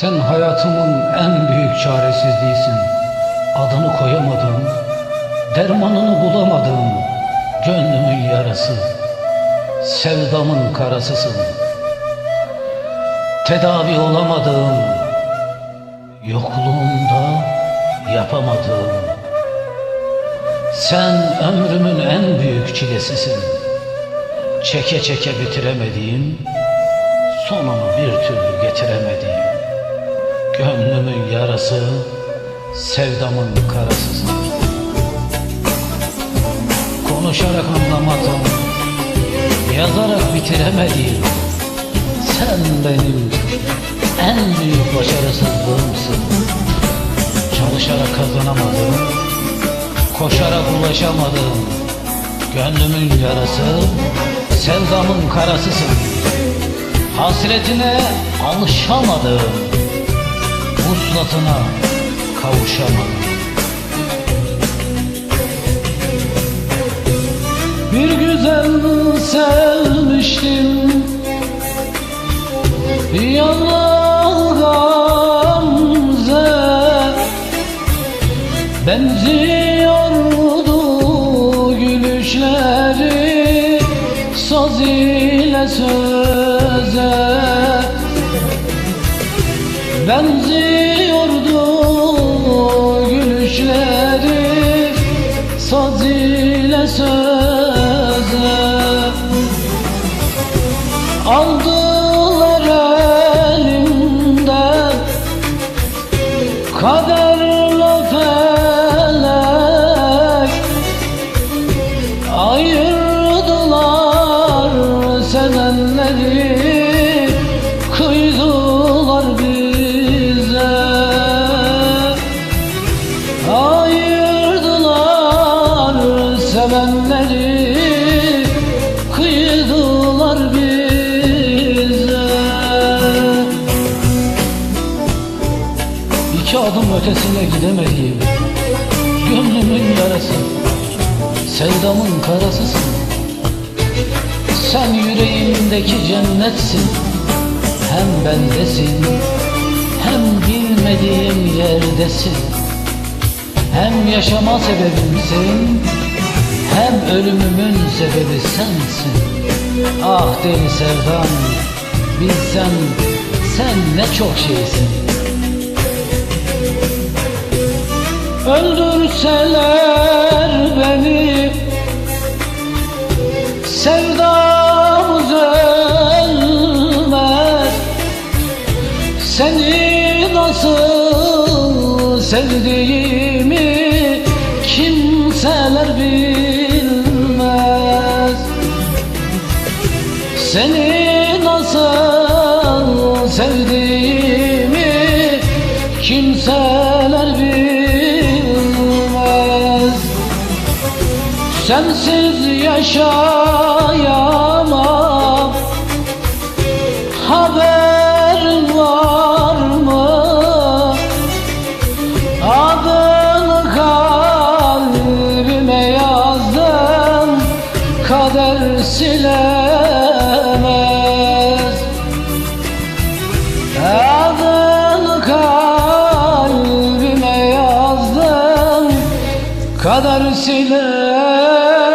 Sen hayatımın en büyük çaresizliğisin. Adını koyamadım, dermanını bulamadım. Gönlümün yarası, sevdamın karasısın. Tedavi olamadım, yokluğunda yapamadım. Sen ömrümün en büyük çilesisin. Çeke çeke bitiremediğim, sonunu bir türlü getiremediğim. Gönlümün yarası, sevdamın karasısın. Konuşarak anlamadım, yazarak bitiremediğim. Sen benim en büyük başarısızlığımsın. Çalışarak kazanamadım, koşarak ulaşamadım. Gönlümün yarası, sevdamın karasısın. Hasretine alışamadım, vuslatına kavuşamadım. Bir güzel sevmiştim Yalan gamze Benziyordu gülüşleri Saz ile söze Benziyordu gülüşleri Saz ile söze. Aldılar elimden Kaderle İki adım ötesine gidemediğim Gönlümün yarası. Sevdamın karasısın. Sen yüreğimdeki cennetsin. Hem bendesin Hem bilmediğim yerdesin. Hem yaşama sebebimsin Hem ölümümün sebebi sensin. Ah deli sevdam Bilsen sen ne çok şeysin Öldürseler beni Sevdamız ölmez. Seni nasıl sevdiğimi Kimseler bilmez. Seni nasıl sevdiğimi kimseler Sensiz yaşayamam. Haberin Kader siler